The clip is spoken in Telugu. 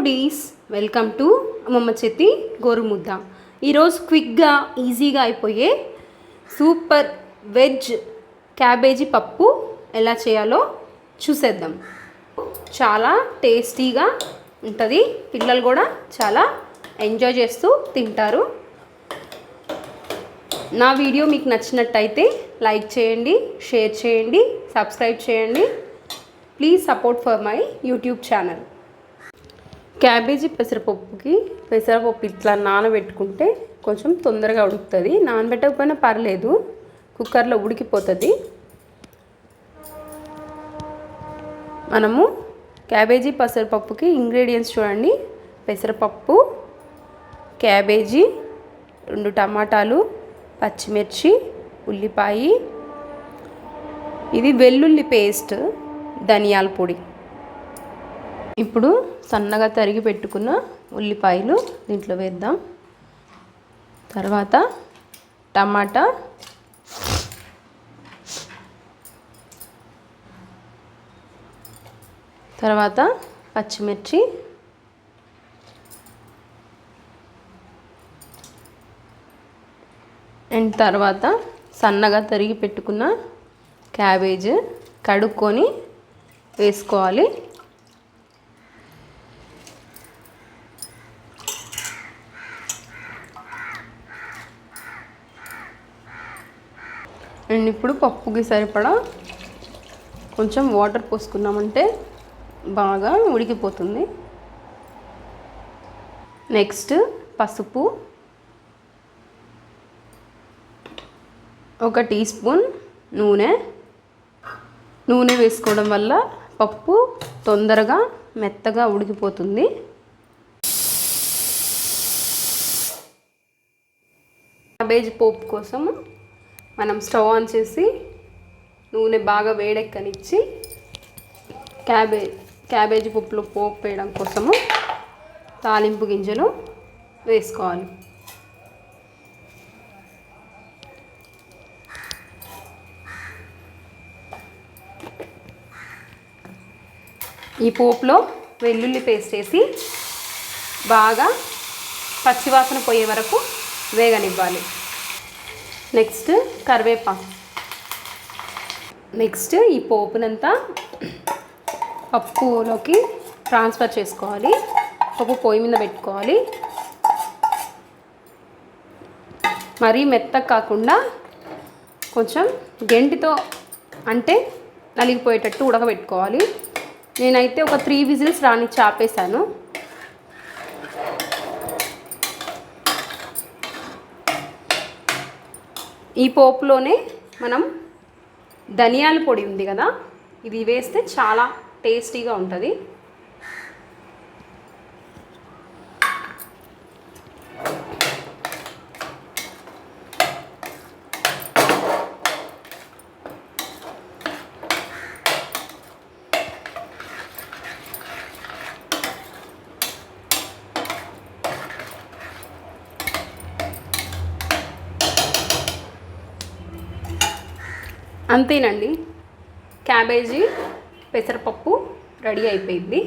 ఫుడీస్ వెల్కమ్ టు అమ్మమ్మ చెత్తి గోరుముద్ద. ఈరోజు క్విక్గా ఈజీగా అయిపోయే సూపర్ వెజ్ క్యాబేజీ పప్పు ఎలా చేయాలో చూసేద్దాం. చాలా టేస్టీగా ఉంటుంది. పిల్లలు కూడా చాలా ఎంజాయ్ చేస్తూ తింటారు. నా వీడియో మీకు నచ్చినట్టయితే లైక్ చేయండి షేర్ చేయండి సబ్స్క్రైబ్ చేయండి. Please support for my YouTube channel. Cabbage పెసరపప్పుకి పెసరపప్పు ఇట్లా నానబెట్టుకుంటే కొంచెం తొందరగా ఉడుకుతుంది. నానబెట్టకపోయినా పర్లేదు కుక్కర్లో ఉడికిపోతుంది. మనము క్యాబేజీ పెసరపప్పుకి ఇంగ్రీడియంట్స్ చూడండి. పెసరపప్పు క్యాబేజీ రెండు టమాటాలు పచ్చిమిర్చి ఉల్లిపాయ. ఇది వెల్లుల్లి పేస్ట్ ధనియాల పొడి. ఇప్పుడు సన్నగా తరిగి పెట్టుకున్న ఉల్లిపాయలు దీంట్లో వేద్దాం. తర్వాత టమాటా తర్వాత పచ్చిమిర్చి అండ్ తర్వాత సన్నగా తరిగి పెట్టుకున్న క్యాబేజ్ కడుక్కొని వేసుకోవాలి. అండ్ ఇప్పుడు పప్పుకి సరిపడా కొంచెం వాటర్ పోసుకున్నామంటే బాగా ఉడికిపోతుంది. నెక్స్ట్ పసుపు ఒక టీ స్పూన్ నూనె. నూనె వేసుకోవడం వల్ల పప్పు తొందరగా మెత్తగా ఉడికిపోతుంది. క్యాబేజ్ పోపు కోసం మనం స్టవ్ ఆన్ చేసి నూనె బాగా వేడెక్కనిచ్చి క్యాబేజ్ క్యాబేజీ పప్పులో పోపు వేయడం కోసము తాలింపు గింజలు వేసుకోవాలి. ఈ పోపులో వెల్లుల్లి పేస్ట్ వేసి బాగా పచ్చివాసన పోయే వరకు వేగనివ్వాలి. నెక్స్ట్ కరివేపాకు. నెక్స్ట్ ఈ పోపునంతా పప్పులోకి ట్రాన్స్ఫర్ చేసుకోవాలి. పప్పు పొయ్యి మీద పెట్టుకోవాలి. మరీ మెత్తగా కాకుండా కొంచెం గెంటితో అంటే నలిగిపోయేటట్టు ఉడకబెట్టుకోవాలి. నేనైతే ఒక త్రీ విజిల్స్ రాని చాపేశాను. ఈ పోపులోనే మనం ధనియాల పొడి ఉంది కదా ఇది వేస్తే చాలా టేస్టీగా ఉంటుంది. అంతేనండి. క్యాబేజీ పెసరపప్పు రెడీ అయిపోయింది.